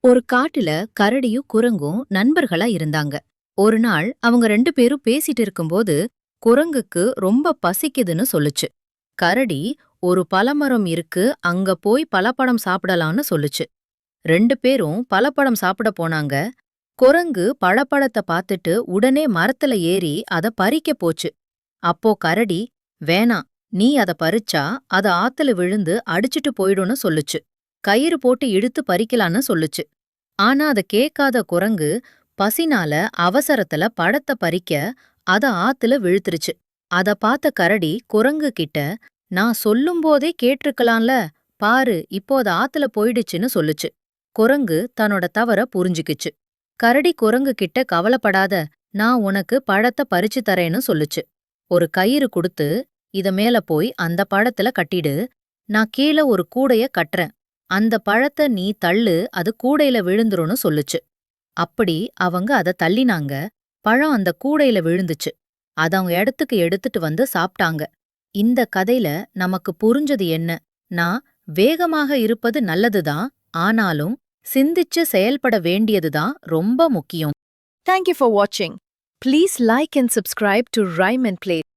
ஒரு காட்டுல கரடியும் குரங்கும் நண்பர்களா இருந்தாங்க. ஒரு நாள் அவங்க ரெண்டு பேரும் பேசிட்டு இருக்கும்போது குரங்குக்கு ரொம்ப பசிக்குதுன்னு சொல்லுச்சு. கரடி ஒரு பலமரம் இருக்கு அங்க போய் பலப்படம் சாப்பிடலாம்னு சொல்லுச்சு. ரெண்டு பேரும் பலப்படம் சாப்பிட போனாங்க. குரங்கு பழப்பழத்தை பார்த்துட்டு உடனே மரத்துல ஏறி அத பறிக்க போச்சு. அப்போ கரடி வேணாம் நீ அத பறிச்சா அத ஆத்துல விழுந்து அடிச்சிட்டு போயிடும்னு சொல்லுச்சு. கயிறு போட்டு இழுத்து பறிக்கலான்னு சொல்லுச்சு. ஆனா அத கேட்காத குரங்கு பசினால அவசரத்துல படத்தை பறிக்க அத ஆத்துல விழுத்துருச்சு. அத பார்த்த கரடி குரங்கு கிட்ட நான் சொல்லும்போதே கேட்டிருக்கலாம்ல பாரு இப்போ அது ஆத்துல போயிடுச்சுன்னு சொல்லுச்சு குரங்கு தன்னோட தவற புரிஞ்சுக்கிச்சு. கரடி குரங்கு கிட்ட கவலைப்படாத நான் உனக்கு பழத்த பறிச்சு தரேன்னு சொல்லுச்சு. ஒரு கயிறு கொடுத்து இத மேல போய் அந்த பழத்துல கட்டிடு. நான் கீழே ஒரு கூடைய கட்டுறேன். அந்த பழத்த நீ தள்ளு அது கூடையில விழுந்துரும்னு சொல்லுச்சு. அப்படி அவங்க அத தள்ளினாங்க. பழம் அந்த கூடையில விழுந்துச்சு. அத அவங்க இடத்துக்கு எடுத்துட்டு வந்து சாப்பிட்டாங்க இந்த கதையில நமக்கு புரிஞ்சது என்ன? நான் வேகமாக இருப்பது நல்லதுதான். ஆனாலும் சிந்திச்சு செயல்பட வேண்டியதுதான் ரொம்ப முக்கியம். தேங்க்யூ ஃபார் வாட்சிங் please like and subscribe to rhyme and play